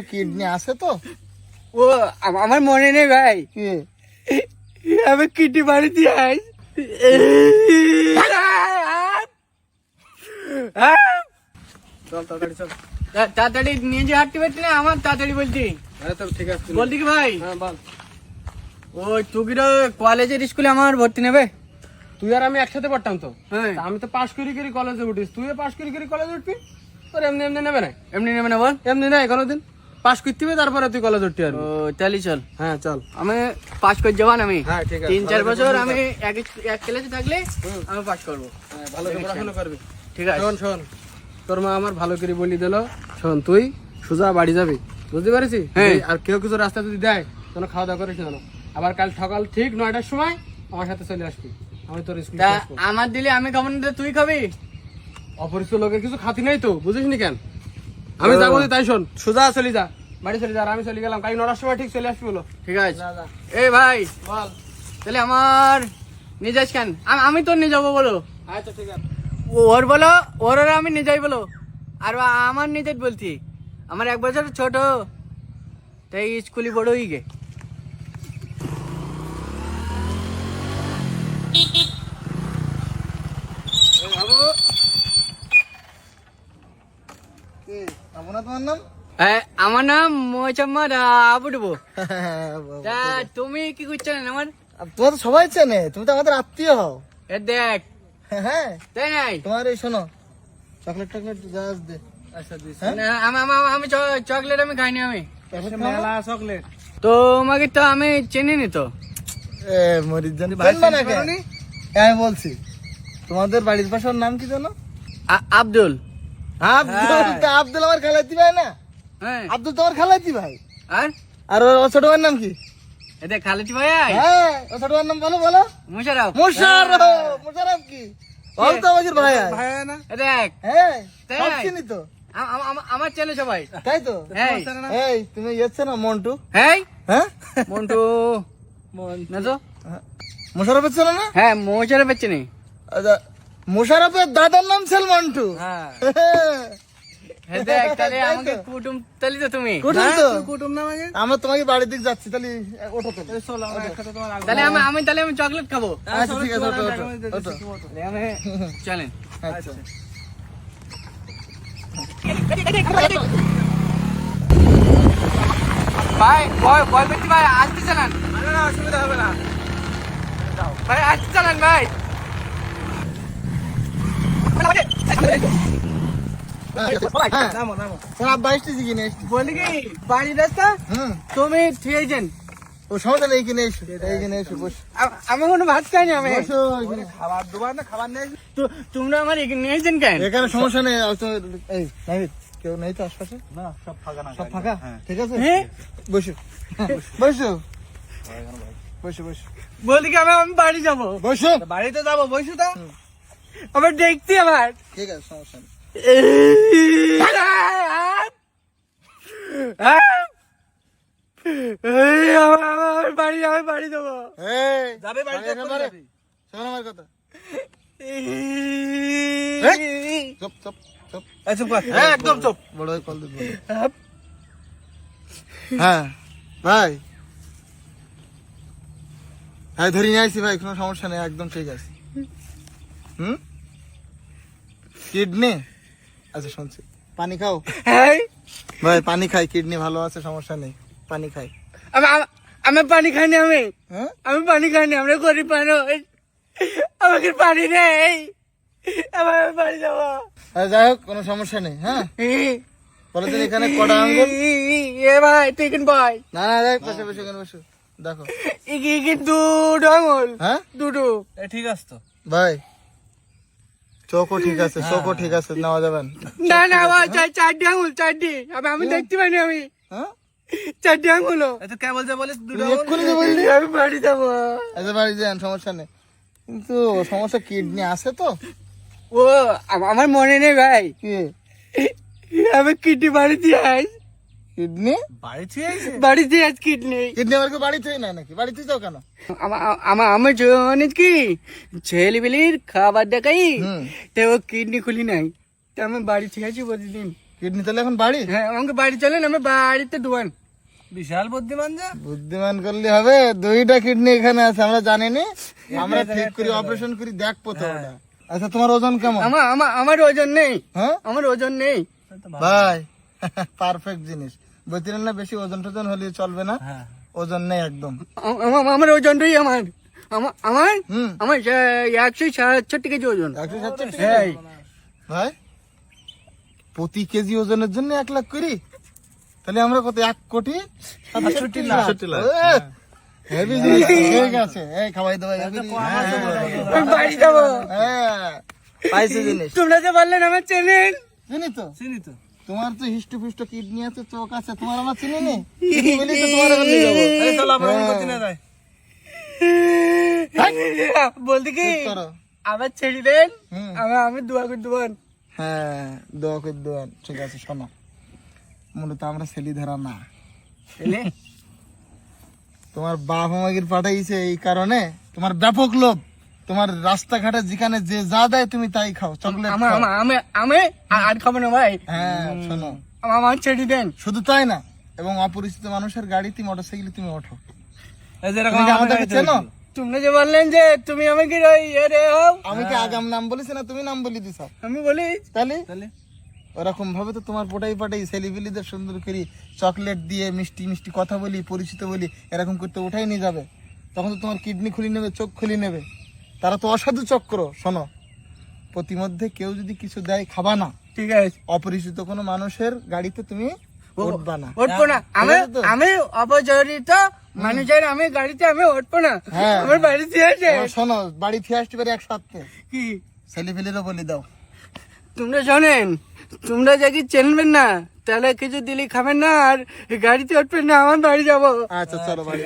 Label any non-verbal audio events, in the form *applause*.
Kidney আছে তো? ও আমার মনে নেই ভাই। আমি কিডনি বাড়ি দিয়ে আই চল তাড়াতাড়ি চল। তাড়াতাড়ি নিজে হাঁটতে পারছি না? আমার তাড়াতাড়ি বলছি হ্যাঁ তো ঠিক আছে বলছি কি ভাই? হ্যাঁ বল। ওই তুগিরো কলেজের স্কুলে আমার ভর্তি নেবে? তুই আর আমি একসাথে পড়তাম তো। হ্যাঁ। আমি তো পাশ করি করি কলেজে উঠিস। তুইও পাশ করি করি কলেজে উঠবি? তোর এমনি এমনি নেবে না? এমনি নেবে না বল। এমনি নাই কোনোদিন? পাশ করতে হবে তারপরে তুই কলেজ উঠতে পারবি তাহলে চল। হ্যাঁ চল। আমি পাস করে যাবান আমি? হ্যাঁ ঠিক আছে। তিন চার বছর আমি এক এক ক্লাসে থাকলে আমি পাস করব। হ্যাঁ, ভালো পড়াশোনা করবি। ঠিক আছে। শোন শোন। তোর মা আমার ভালো করে বলি দিল শোন তুই সোজা বাড়ি যাবি। বুঝতে পারিস হ্যাঁ। আর কেউ কিছু রাস্তা যদি দেয় তোর খাওয়া দাওয়া করিস না আবার কাল সকাল ঠিক নয়টার সময় আমার সাথে চলে আসবি। আমি তোর স্কুল আমার দিলে আমি খাব না তুই খাবি? অপরিচিত লোকের কিছু খাতি নাই তো বুঝিস নি কেন? আমি যাব তাই শোন। সোজা চলি যা। বাড়ি চলে যা আমি চলে গেলাম। কাল নটার সময় ঠিক চলে আসবি বলো। ঠিক আছে। এই ভাই বল। তাহলে আমার নিয়ে যাস কেন? আমি তোর নিয়ে যাব বলো। আচ্ছা ঠিক আছে। ওর বলো ওর ওর আমি নিয়ে যাই বলো। আর আমার নিজের বলছি। আমার এক বছর ছোট তাই স্কুলে বড় হয়ে গে কি আবু না তোমার নাম? আমার নাম মোহাম্মদ আবু ডুবো তা তুমি কি করছ না আমার? তোমার তো সবাই চেনে তুমি তো আমাদের আত্মীয় হও। এ দেখ। হ্যাঁ তাই নাই? তোমার এই শোনো চকলেট টকলেট জাহাজ দে। আচ্ছা হ্যাঁ? আমি- চকলেট আমি খাইনি আমি। চকলেট মেলা চকলেট তো আমাকে তো আমি চিনি নি তো। এ মরিদ জানি আমি বলছি। তোমাদের বাড়ির পাশে ওর নাম কি জানো আ- আব্দুল। আব্দুল তা আব্দুল আমার খালাইতি ভাই না? হ্যাঁ। আব্দুল তোমার খালাইতি ভাই? আর? আর ছোট ভাইয়ের নাম কি? এতে ভাই হ্যাঁ ও ছোট ভাইয়ের নাম বলো বলো। মুশারফ। মুশারফ মুশারফ কি? ওর তো আমাদের ভাই ভাই না। দেখ। হ্যাঁ সব চিনি তো। আমার ছেলে সবাই। তাই তো? হ্যাঁ এই তুমি ইয়েছে না মন্টু? হ্যাঁ হ্যাঁ? মন্টু। না তো মুশারফের ছিল না? হ্যাঁ মোশারফ হচ্ছে নি আচ্ছা, মুশারফের দাদার নাম ছিল মন্টু হ্যাঁ। *laughs* হ্যাঁ দেখ তাহলে আমাকে কুটুম তাহলে তো তুমি। কুটুম তো? কুটুম না আমাকে? আমরা তোমাকে বাড়ির দিক যাচ্ছি তাহলে ওঠো তো চলো আমরা একসাথে তোমার আগে তাহলে আমি আমি তাহলে আমি চকলেট খাব। আচ্ছা ঠিক আছে ওঠো *laughs* চলেন। আচ্ছা। ভাই ভাই আসতে চালান। না অসুবিধা হবে না। ভাই আসতে চালান ভাই হ্যাঁ নামো নামো তোর আব্বা এসেছি কিনে এসছি বলি কি বাড়ির রাস্তা হুম তুমি থিয়েছেন ও সমস্যা নেই এসো এইখানে এসো বস আমি কোনো ভাত খাইনি আমি খাবার দুবার না খাবার নেই তো তোমরা আমার এখানে নিয়েছেন কেন এখানে সমস্যা নেই এই নাহিদ কেউ নেই তো আশপাশে না সব ফাঁকা না সব ফাঁকা ঠিক আছে বসো বসো বসো বসো বলি কি আমি আমি বাড়ি যাব। বসো। বাড়িতে যাব বসে তো। আমার দেখছি আমার ঠিক আছে সমস্যা নেই। আমার আমার বাড়ি আমি বাড়ি যাব যাবে। বাড়িতে এখানে এক্ষুনি বাড়ি। শোন আমার কথা। চুপ চুপ চুপ চুপ হ্যাঁ একদম চুপ। বড় ভাই কল দিন হ্যাঁ ভাই। হ্যাঁ ধরে নিয়ে আসছি ভাই কোনো সমস্যা নেই একদম ঠিক আছে। হুম? কিডনি? আচ্ছা শুনছি। পানি খাও। এই, ভাই পানি খাই কিডনি ভালো আছে সমস্যা নেই। পানি খাই। আমি পানি খাইনি আমি। হ্যাঁ? আমি পানি খাইনি আমরা গরিব মানুষ। আমাকে পানি নেই আমার আমি বাড়ি যাব যাই হোক কোনো সমস্যা নেই হ্যাঁ? বলো এখানে কটা আঙ্গুল এ ভাই টিকেন ভাই না না দেখ বসে বসে এখানে বসো। দেখো। ইকি কিন্তু ডাঙল হ্যাঁ? দুটো। ঠিক আছে তো। ভাই চোখও ঠিক আছে চোখও ঠিক আছে নেওয়া যাবেন। না না চারটি আঙুল চারটি। আমি আমি দেখতে পাইনি আমি। হ্যাঁ? চারটি আঙুল কে বলছে এক্ষুনি তো বললি? আমি বাড়ি যাব। আচ্ছা বাড়ি যান সমস্যা নেই। কিন্তু সমস্যা কিডনি আছে তো? ও আমার মনে নেই ভাই। কি? আমি কিডনি বাড়ি দিয়ে আই কিডনি? বাড়িতে বাড়িতে আজ কিডনি। কিডনি আমার কেউ না নাকি? বাড়িতে যাও কেন? আমার আমার জন্য কি? ছেলেবেলির খাবার দেখাই তো ও কিডনি খুলি নাই। তো আমি বাড়ি থেকে আছি প্রতিদিন। কিডনি তাহলে এখন বাড়ি? হ্যাঁ আমাকে বাড়ি চলেন আমি বাড়িতে ডুবান বিশাল বুদ্ধিমান যা। বুদ্ধিমান করলে হবে দুইটা কিডনি এখানে আছে আমরা জানি নি আমরা ঠিক করি অপারেশন করি দেখব তো আচ্ছা তোমার ওজন কেমন? আমার আমার আমার ওজন নেই। হ্যাঁ? আমার ওজন নেই। ভাই *laughs* পারফেক্ট জিনিস। বলছিলেন না বেশি ওজন টোজন হলে চলবে না। ওজন নেই একদম। আমার আমার ওজনটাই আমার। আমার? আমার একশো সাতষট্টি কেজি ওজন। একশো সাতষট্টি হ্যাঁ ভাই প্রতি কেজি ওজনের জন্য এক লাখ করি তাহলে আমরা কত এক কোটি? সাতষট্টি লাখ। ঠিক আছে এই খাওয়াই দাওয়াই বাড়ি যাব। হ্যাঁ। পাইছে জিনিস। তোমরা যে বললেন আমার চেনেন। চিনি তো? চিনি তো। তোমার তো হিষ্ট ফিষ্ট কিডনি আছে চোখ আছে তোমার আমার চিনি নি তো তোমার এই আমরা হ্যাঁ। করতে না যাই। বলতে কি। আবার ছেড়ে দেন। আমি আমি দোয়া করে দেবেন হ্যাঁ দোয়া করে দেবেন ঠিক আছে শোনো। মূলত আমরা ছেলি ধরা না। তোমার বাপ আমাকে পাঠাইছে এই কারণে তোমার ব্যাপক লোভ। তোমার রাস্তাঘাটে যেখানে যে যা দেয় তুমি তাই খাও চকলেট। আমি আমি আর- খাব না ভাই। হ্যাঁ শোনো। আমার ছেড়ে দেন। শুধু তাই না এবং অপরিচিত মানুষের গাড়িতে মোটরসাইকেলে তুমি ওঠো। যেরকম তুমি আমাদেরকে চেনো? তোমরা যে বললেন যে তুমি আমাকে আমি কি আগাম নাম বলেছি না তুমি নাম বলে দিছ? আমি বলি। তাহলে? ওরকম ভাবে তো তোমার পোটাই পাটাই ছেলেপিলিদের সুন্দর করে চকলেট দিয়ে মিষ্টি মিষ্টি কথা বলি পরিচিত বলি এরকম করতে উঠাই নিয়ে যাবে। তখন তো তোমার কিডনি খুলি নেবে চোখ খুলি নেবে। তারা তো অসাধু চক্র শোনো। প্রতিমধ্যে কেউ যদি কিছু দেয় খাবা না। ঠিক আছে। অপরিচিত কোনো মানুষের গাড়িতে তুমি উঠবা না। উঠবো না। আমি আছে তো? আমি অপচরিত মানুষের আমি গাড়িতে আমি উঠবো না। হ্যাঁ। আমার বাড়িতে আছে এবার শোনো বাড়ি ফিরে আসতে পারে একসাথে কি? ছেলেপিলিরও বলে দাও। তোমরা শোনেন তোমরা যদি চেনবেন না তাহলে কিছু দিলে খাবেন না আর গাড়িতে উঠবেন না আমার বাড়ি যাব। আচ্ছা চলো বাড়ি